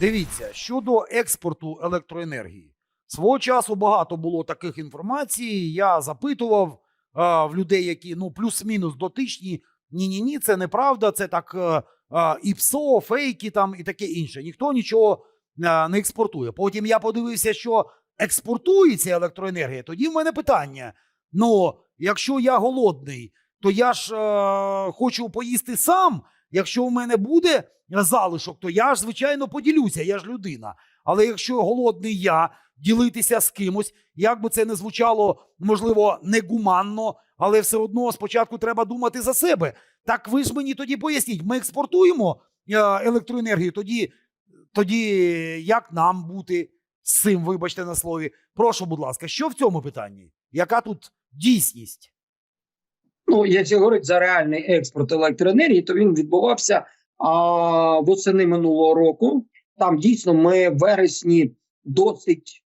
Дивіться, щодо експорту електроенергії. Свого часу багато було таких інформацій. Я запитував а, в людей, які ну плюс-мінус дотичні. Ні, ні, це неправда. Це так а, а, і ПСО, фейки там і таке інше. Ніхто нічого а, не експортує. Потім я подивився, що експортується електроенергія. Тоді в мене питання: ну, якщо я голодний, то я ж е, хочу поїсти сам. Якщо в мене буде залишок, то я ж звичайно поділюся, я ж людина. Але якщо голодний я, ділитися з кимось, як би це не звучало, можливо, негуманно, але все одно спочатку треба думати за себе. Так ви ж мені тоді поясніть, ми експортуємо е, електроенергію, тоді, тоді як нам бути з цим, вибачте на слові. Прошу, будь ласка, що в цьому питанні? Яка тут дійсність? Ну, якщо говорити за реальний експорт електроенергії, то він відбувався а, восени минулого року. Там дійсно ми в вересні досить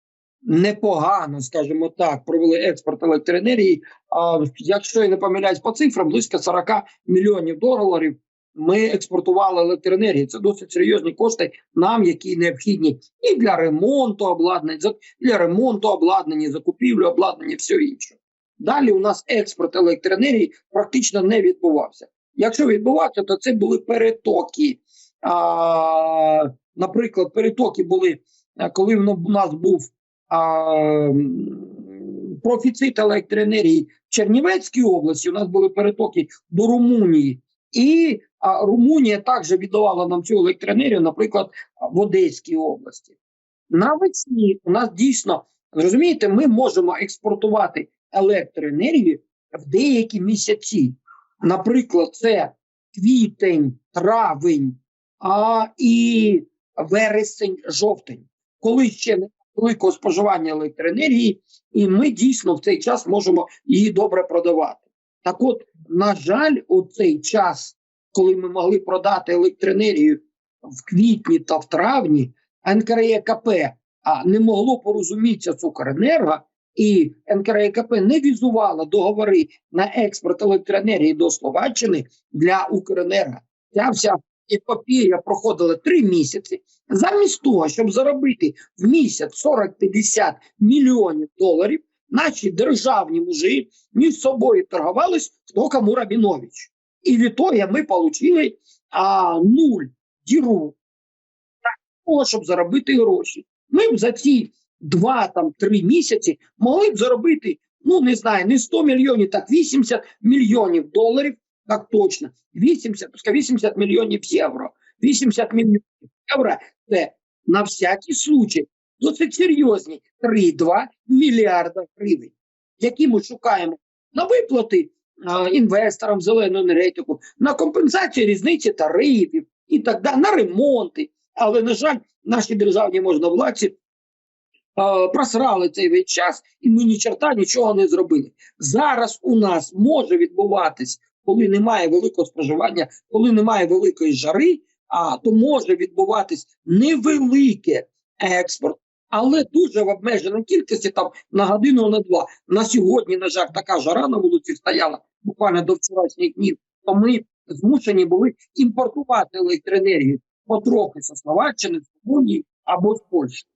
непогано, скажімо так, провели експорт електроенергії. А, якщо я не помиляюсь по цифрам, близько 40 мільйонів доларів. Ми експортували електроенергію. Це досить серйозні кошти нам, які необхідні і для ремонту обладнань, за- для ремонту обладнання, закупівлю обладнання, все інше. Далі у нас експорт електроенергії практично не відбувався. Якщо відбувався, то це були перетоки. А, наприклад, перетоки були, коли в нас був а, профіцит електроенергії в Чернівецькій області, у нас були перетоки до Румунії. І а, Румунія також віддавала нам цю електроенергію, наприклад, в Одеській області. Навесні у нас дійсно розумієте, ми можемо експортувати електроенергію в деякі місяці. Наприклад, це квітень, травень а, і вересень, жовтень, коли ще не великого споживання електроенергії, і ми дійсно в цей час можемо її добре продавати. Так от, на жаль, у цей час, коли ми могли продати електроенергію в квітні та в травні, НКРЕКП не могло порозумітися з Укренерго, і НКРЕКП не візувала договори на експорт електроенергії до Словаччини для Укренерго. Ця вся епопея проходила три місяці. Замість того, щоб заробити в місяць 40-50 мільйонів доларів, наші державні мужі між собою торгувались, хто кому Рабінович. І від того ми отримали а, нуль діру для того, щоб заробити гроші. Ми за ці два там три місяці могли б заробити, ну не знаю, не 100 мільйонів, так 80 мільйонів доларів, так точно. 80, пускай 80 мільйонів євро. 80 мільйонів євро це на всякий случай досить серйозні 3-2 мільярда гривень, які ми шукаємо на виплати а, інвесторам в зелену енергетику, на компенсацію різниці тарифів і так далі, на ремонти. Але, на жаль, наші державні можновладці е, просрали цей весь час, і ми ні черта нічого не зробили. Зараз у нас може відбуватись, коли немає великого споживання, коли немає великої жари, а то може відбуватись невелике експорт, але дуже в обмеженій кількості, там на годину на два. На сьогодні, на жаль, така жара на вулиці стояла буквально до вчорашніх днів. То ми змушені були імпортувати електроенергію потрохи з Словаччини, з Румунії або з Польщі.